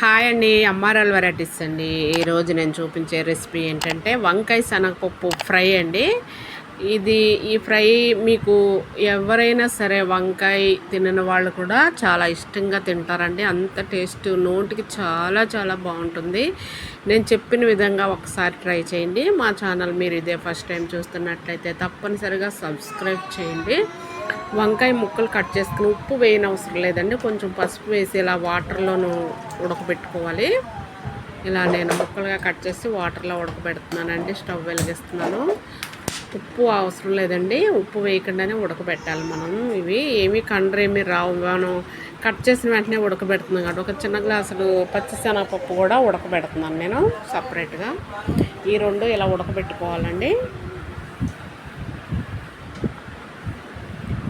Hi అండి అమ్మారాల్ varieties అండి. ఈరోజు నేను చూపించే రెసిపీ ఏంటంటే వంకాయ శనగపప్పు ఫ్రై అండి. ఇది ఈ ఫ్రై మీకు ఎవరైనా సరే వంకాయ తినని వాళ్ళు కూడా చాలా ఇష్టంగా తింటారండి. అంత టేస్ట్ నోటికి చాలా చాలా బాగుంటుంది. నేను చెప్పిన విధంగా ఒకసారి ట్రై చేయండి. మా ఛానల్ మీరు ఇదే ఫస్ట్ టైం చూస్తున్నట్లయితే తప్పనిసరిగా సబ్స్క్రైబ్ చేయండి. వంకాయ ముక్కలు కట్ చేసుకుని ఉప్పు వేయని అవసరం లేదండి. కొంచెం పసుపు వేసి ఇలా వాటర్లోనూ ఉడకబెట్టుకోవాలి. ఇలా నేను ముక్కలుగా కట్ చేసి వాటర్లో ఉడకబెడుతున్నానండి. స్టవ్ వెలిగిస్తున్నాను. ఉప్పు అవసరం లేదండి. ఉప్పు వేయకుండానే ఉడకబెట్టాలి మనం. ఇవి ఏమీ కండ్రేమీ రావు. మనం కట్ చేసిన వెంటనే ఉడకబెడుతున్నాం కాబట్టి ఒక చిన్న గ్లాసులు పచ్చిశనగపప్పు కూడా ఉడకబెడుతున్నాను నేను సపరేట్గా. ఈ రెండు ఇలా ఉడకబెట్టుకోవాలండి.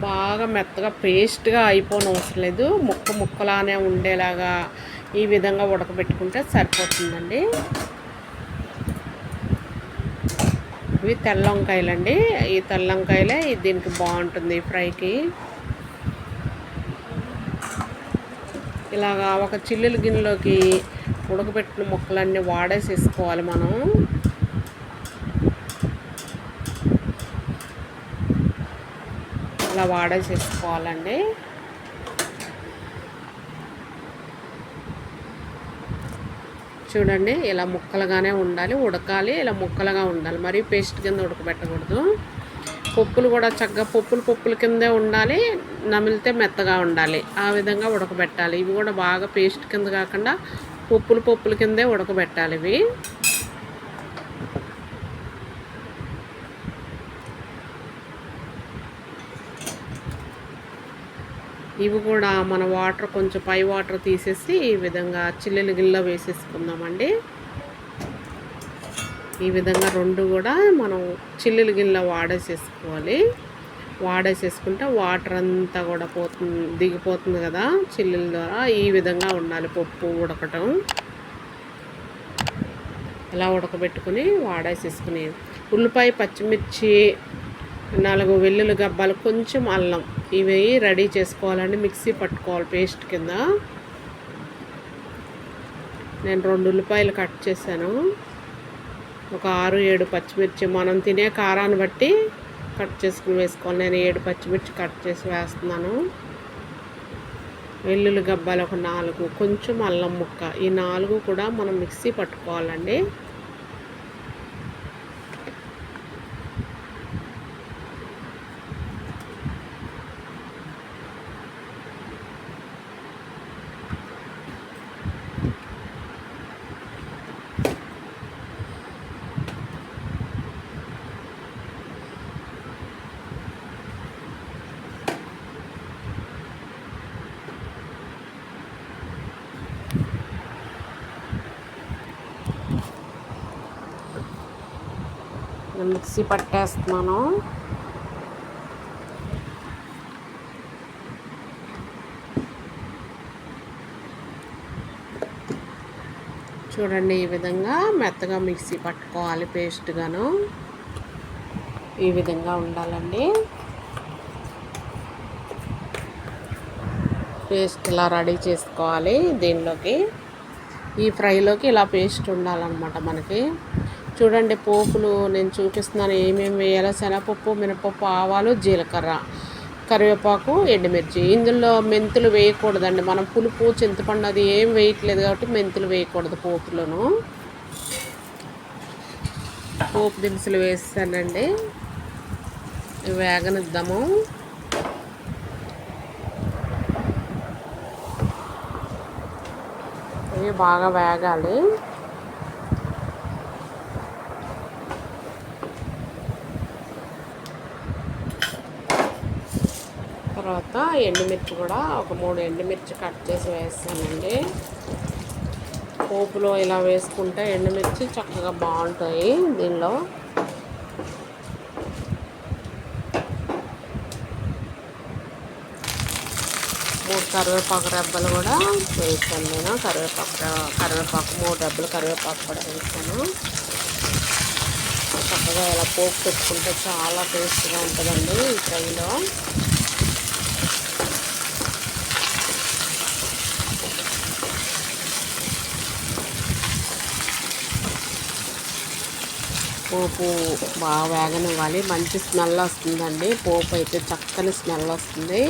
బాగా మెత్తగా పేస్ట్గా అయిపోని అవసరం లేదు. ముక్క ముక్కలానే ఉండేలాగా ఈ విధంగా ఉడకబెట్టుకుంటే సరిపోతుందండి. ఇవి తెల్ల వంకాయలండి. ఈ తెల్ల వంకాయలే దీనికి బాగుంటుంది ఫ్రైకి. ఇలాగా ఒక చిల్లుల గిన్నెలోకి ఉడకబెట్టిన ముక్కలన్నీ వాడేసేసుకోవాలి మనం. అలా వాడేసేసుకోవాలండి. చూడండి ఇలా ముక్కలుగానే ఉండాలి ఉడకాలి ఇలా ముక్కలుగా ఉండాలి. మరియు పేస్ట్ కింద ఉడకబెట్టకూడదు. పప్పులు కూడా చక్కగా పప్పులు పప్పుల కిందే ఉండాలి నమిలితే మెత్తగా ఉండాలి. ఆ విధంగా ఉడకబెట్టాలి. ఇవి కూడా బాగా పేస్ట్ కింద కాకుండా పప్పులు పప్పుల కిందే ఉడకబెట్టాలి ఇవి. ఇవి కూడా మన వాటర్ కొంచెం పై వాటర్ తీసేసి ఈ విధంగా చిల్లెలు గిల్ల వేసేసుకుందామండి. ఈ విధంగా రెండు కూడా మనం చిల్లులు గిల్ల వాడేసేసుకోవాలి. వాడేసేసుకుంటే వాటర్ అంతా కూడా పోతుంది దిగిపోతుంది కదా చిల్లుల ద్వారా. ఈ విధంగా ఉండాలి పప్పు ఉడకటం. ఇలా ఉడకబెట్టుకుని వాడేసేసుకుని ఉల్లిపాయ పచ్చిమిర్చి నాలుగు వెల్లుల్లి గబ్బాలు కొంచెం అల్లం. ఇవి రెడీ చేసుకోవాలండి. మిక్సీ పట్టుకోవాలి పేస్ట్ కింద. నేను రెండు ఉల్లిపాయలు కట్ చేశాను. ఒక ఆరు ఏడు పచ్చిమిర్చి. మనం తినే కారాన్ని బట్టి కట్ చేసుకుని వేసుకోవాలి. నేను ఏడు పచ్చిమిర్చి కట్ చేసి వేస్తున్నాను. వెల్లుల్లి గబ్బాలు ఒక నాలుగు. కొంచెం అల్లం ముక్క. ఈ నాలుగు కూడా మనం మిక్సీ పట్టుకోవాలండి. మిక్సీ పట్టేస్తున్నాను. చూడండి ఈ విధంగా మెత్తగా మిక్సీ పట్టుకోవాలి పేస్ట్గాను. ఈ విధంగా ఉండాలండి. పేస్ట్ ఇలా రెడీ చేసుకోవాలి దీనిలోకి. ఈ ఫ్రైలోకి ఇలా పేస్ట్ ఉండాలన్నమాట మనకి. చూడండి పోపులు నేను చూపిస్తున్నాను. ఏమేమి వేయాలో శనగపప్పు మినపప్పు ఆవాలు జీలకర్ర కరివేపాకు ఎండుమిర్చి. ఇందులో మెంతులు వేయకూడదండి. మనం పులుపు చింతపండు అది ఏం వేయట్లేదు కాబట్టి మెంతులు వేయకూడదు పోపులోను. పోపు దినుసులు వేస్తానండి. వేగనిద్దాము. ఇవి బాగా వేగాలి తర్వాత ఎండుమిర్చి కూడా ఒక మూడు ఎండుమిర్చి కట్ చేసి వేస్తానండి. పోపులో ఇలా వేసుకుంటే ఎండుమిర్చి చక్కగా బాగుంటాయి దీనిలో. మూడు కరివేపాకు రెబ్బలు కూడా వేస్తాను నేను. కరివేపాకు కరివేపాకు మూడు రెబ్బలు కరివేపాకు కూడా వేస్తాను. చక్కగా ఇలా పోపు పెట్టుకుంటే చాలా టేస్ట్గా ఉంటుందండి ఈ ఫ్రైలో. పోపు బాగా వేగనివ్వాలి. మంచి స్మెల్ వస్తుందండి. పోపు అయితే చక్కని స్మెల్ వస్తుంది.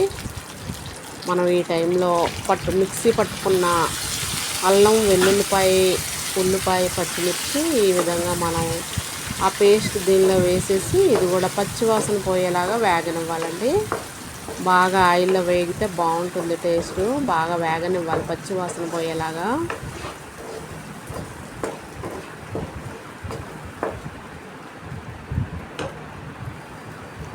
మనం ఈ టైంలో పట్టు మిక్సీ పట్టుకున్న అల్లం వెల్లుల్లిపాయ ఉల్లిపాయ పచ్చిమిర్చి ఈ విధంగా మనం ఆ పేస్ట్ దీనిలో వేసేసి ఇది కూడా పచ్చివాసన పోయేలాగా వేగనివ్వాలండి. బాగా ఆయిల్లో వేగితే బాగుంటుంది టేస్ట్. బాగా వేగనివ్వాలి పచ్చివాసన పోయేలాగా.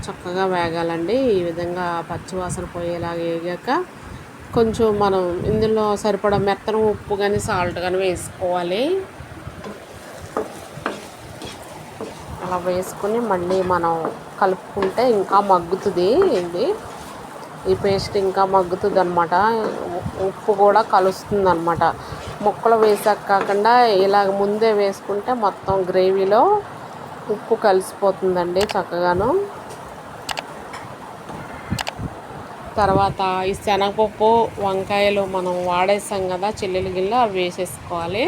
చక్కగా వేగాలండి. ఈ విధంగా పచ్చివాసన పోయేలాగా వేగాక కొంచెం మనం ఇందులో సరిపడా మెత్తన ఉప్పు కానీ సాల్ట్ కానీ వేసుకోవాలి. అలా వేసుకొని మళ్ళీ మనం కలుపుకుంటే ఇంకా మగ్గుతుంది ఇది ఈ పేస్ట్ ఇంకా మగ్గుతుంది అనమాట ఉప్పు కూడా కలుస్తుంది అనమాట ముక్కలు వేసాక కాకుండా ఇలాగ ముందే వేసుకుంటే మొత్తం గ్రేవీలో ఉప్పు కలిసిపోతుందండి చక్కగాను. తర్వాత ఈ శనగపప్పు వంకాయలు మనం వాడేసాం కదా చిల్లులు గిల్ల అవి వేసేసుకోవాలి.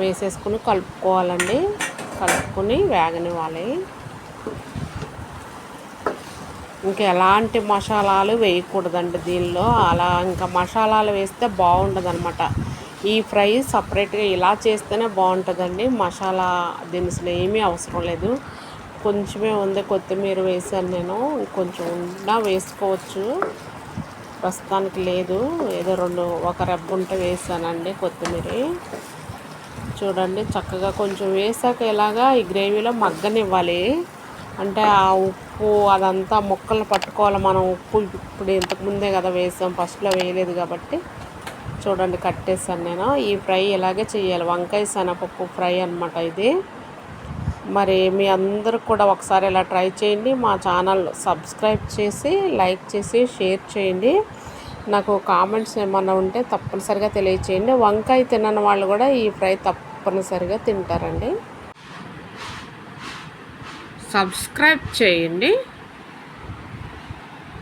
వేసేసుకుని కలుపుకోవాలండి. కలుపుకొని వేగనివ్వాలి. ఇంకా ఎలాంటి మసాలాలు వేయకూడదండి దీనిలో. అలా ఇంకా మసాలాలు వేస్తే బాగుంటుంది అనమాట ఈ ఫ్రై సపరేట్గా ఇలా చేస్తేనే బాగుంటుందండి. మసాలా దినుసులు ఏమీ అవసరం లేదు. కొంచెమే ఉంది కొత్తిమీర వేసాను నేను. కొంచెం ఉన్నా వేసుకోవచ్చు. ప్రస్తుతానికి లేదు. ఏదో రెండు ఒక రెబ్బ ఉంటే వేసానండి కొత్తిమీర. చూడండి చక్కగా కొంచెం వేసాక ఇలాగా ఈ గ్రేవీలో మగ్గనివ్వాలి. అంటే ఆ ఉప్పు అదంతా ముక్కలు పట్టుకోవాలి మనం ఉప్పు. ఇప్పుడు ఇంతకుముందే కదా వేసాం ఫస్ట్లో వేయలేదు కాబట్టి. చూడండి కట్టేసాను నేను. ఈ ఫ్రై ఇలాగే చేయాలి. వంకాయ శనగపప్పు ఫ్రై అనమాట ఇది. మరి మీ అందరూ కూడా ఒకసారి ఇలా ట్రై చేయండి. మా ఛానల్ సబ్స్క్రైబ్ చేసి లైక్ చేసి షేర్ చేయండి. నాకు కామెంట్స్ ఏమన్నా ఉంటే తప్పనిసరిగా తెలియచేయండి. వంకాయ తినని వాళ్ళు కూడా ఈ ఫ్రై తప్పనిసరిగా తింటారండి. సబ్స్క్రైబ్ చేయండి.